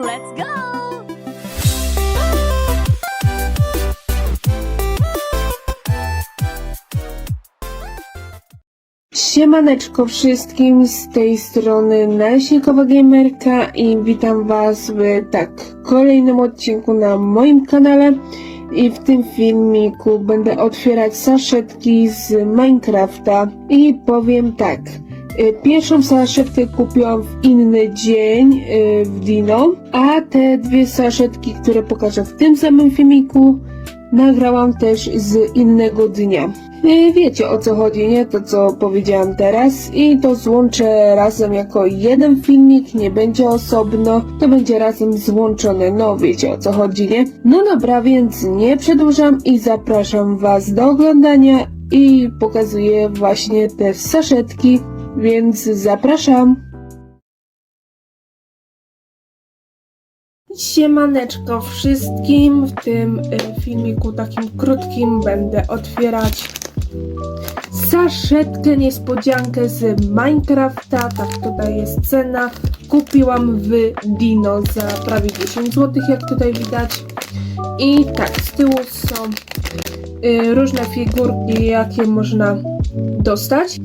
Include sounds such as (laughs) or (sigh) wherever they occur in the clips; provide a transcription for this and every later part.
Let's go! Siemaneczko wszystkim, z tej strony Naleśnikowa Gamerka i witam was w tak kolejnym odcinku na moim kanale i w tym filmiku będę otwierać saszetki z Minecrafta i powiem tak, pierwszą saszetkę kupiłam w inny dzień y, w Dino, a te dwie saszetki, które pokażę w tym samym filmiku nagrałam też z innego dnia. E, Wiecie o co chodzi, nie? To co powiedziałam teraz i to złączę razem jako jeden filmik, nie będzie osobno, to będzie razem złączone, no wiecie o co chodzi, nie? No dobra, więc nie przedłużam i zapraszam was do oglądania i pokazuję właśnie te saszetki, więc zapraszam. Siemaneczko wszystkim, w tym y, filmiku takim krótkim będę otwierać saszetkę niespodziankę z Minecrafta, tak tutaj jest cena. Kupiłam w Dino za prawie 10 zł, jak tutaj widać. I tak, z tyłu są y, różne figurki, jakie można dostać.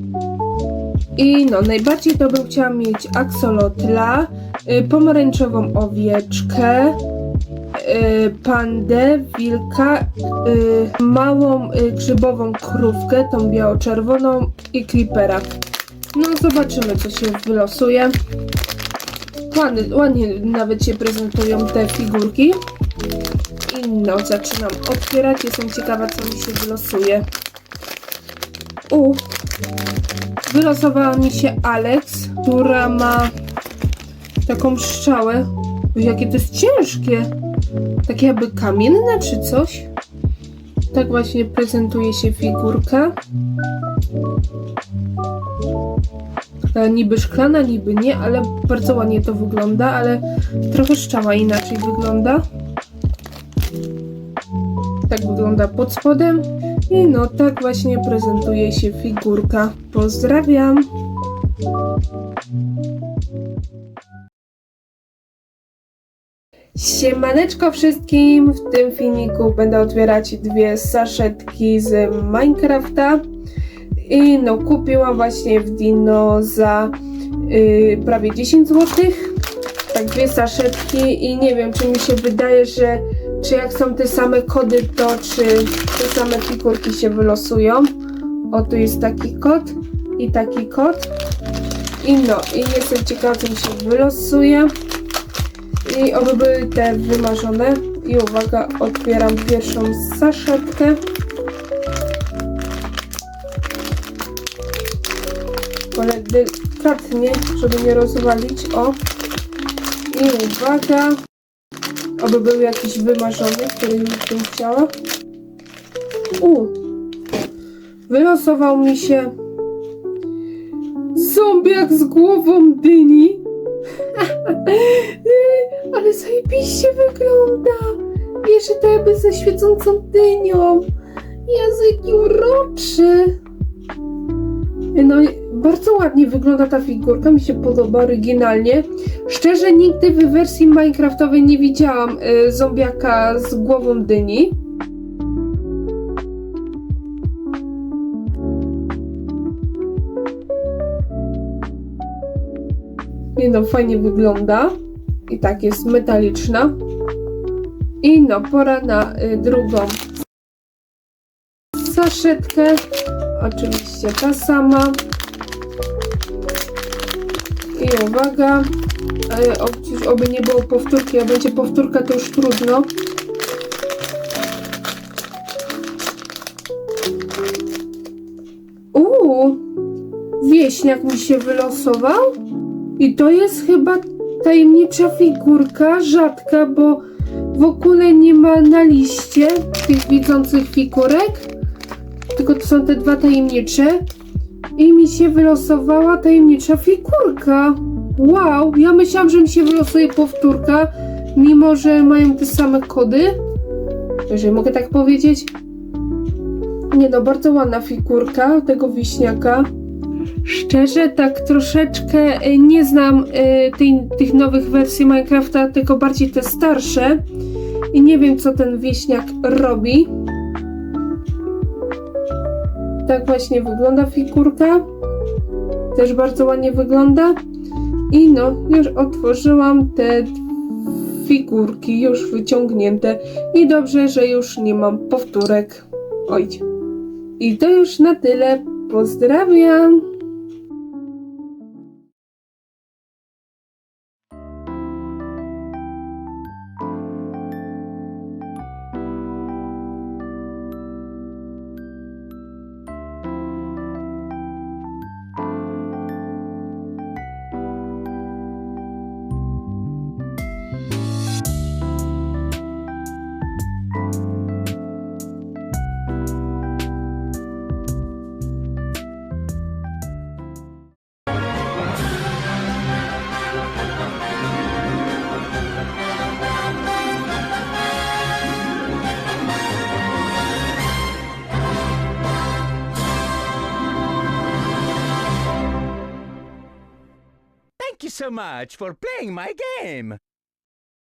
I no, najbardziej to bym chciała mieć axolotla, y, pomarańczową owieczkę, y, pandę, wilka, y, małą y, grzybową krówkę, tą biało-czerwoną i creepera. No zobaczymy co się wylosuje. Ładnie, ładnie nawet się prezentują te figurki. I no, zaczynam otwierać. Jestem ciekawa co mi się wylosuje. U, wylosowała mi się Alex, która ma taką strzałę. Boże, Jakie to jest ciężkie. Takie jakby kamienne czy coś. Tak właśnie prezentuje się figurka. Taka niby szklana, niby nie, ale bardzo ładnie to wygląda, ale trochę szczała inaczej wygląda. Tak wygląda pod spodem. I no, tak właśnie prezentuje się figurka. Pozdrawiam! Siemaneczko wszystkim! W tym filmiku będę otwierać dwie saszetki z Minecrafta. I no, kupiłam właśnie w Dino za y, prawie 10 zł. Tak, dwie saszetki i nie wiem, czy mi się wydaje, że czy jak są te same kody, to czy te same figurki się wylosują. O, tu jest taki kod i taki kod. I no, i jestem ciekawa, co mi się wylosuje. I oby były te wymarzone. I uwaga, otwieram pierwszą saszetkę. Ale delikatnie, żeby nie rozwalić. O. I uwaga. Oby był jakiś wymarzony, który już bym chciała. U. Wylosował mi się zombiak z głową dyni. (laughs) Ale zajebiście wygląda. To jakby ze świecącą dynią. Jezu, jaki uroczy. No, bardzo ładnie wygląda ta figurka, mi się podoba oryginalnie. Szczerze, nigdy w wersji Minecraftowej nie widziałam y, zombiaka z głową dyni. Nie no, fajnie wygląda. I tak jest metaliczna. I no, pora na y, drugą saszetkę. Oczywiście ta sama. I uwaga. E, oby nie było powtórki, a będzie powtórka to już trudno. Uuu, wieśniak mi się wylosował. I to jest chyba tajemnicza figurka, rzadka, bo w ogóle nie ma na liście tych widzących figurek. Tylko to są te dwa tajemnicze. I mi się wylosowała tajemnicza figurka. Wow, ja myślałam, że mi się wylosuje powtórka, mimo że mają te same kody. Jeżeli mogę tak powiedzieć. Nie no, bardzo ładna figurka tego wiśniaka. Szczerze, tak troszeczkę y, nie znam y, tej, tych nowych wersji Minecrafta, tylko bardziej te starsze. I nie wiem, co ten wieśniak robi. Tak właśnie wygląda figurka. Też bardzo ładnie wygląda. I no, już otworzyłam te figurki, już wyciągnięte. I dobrze, że już nie mam powtórek. Oj. I to już na tyle. Pozdrawiam. So much for playing my game.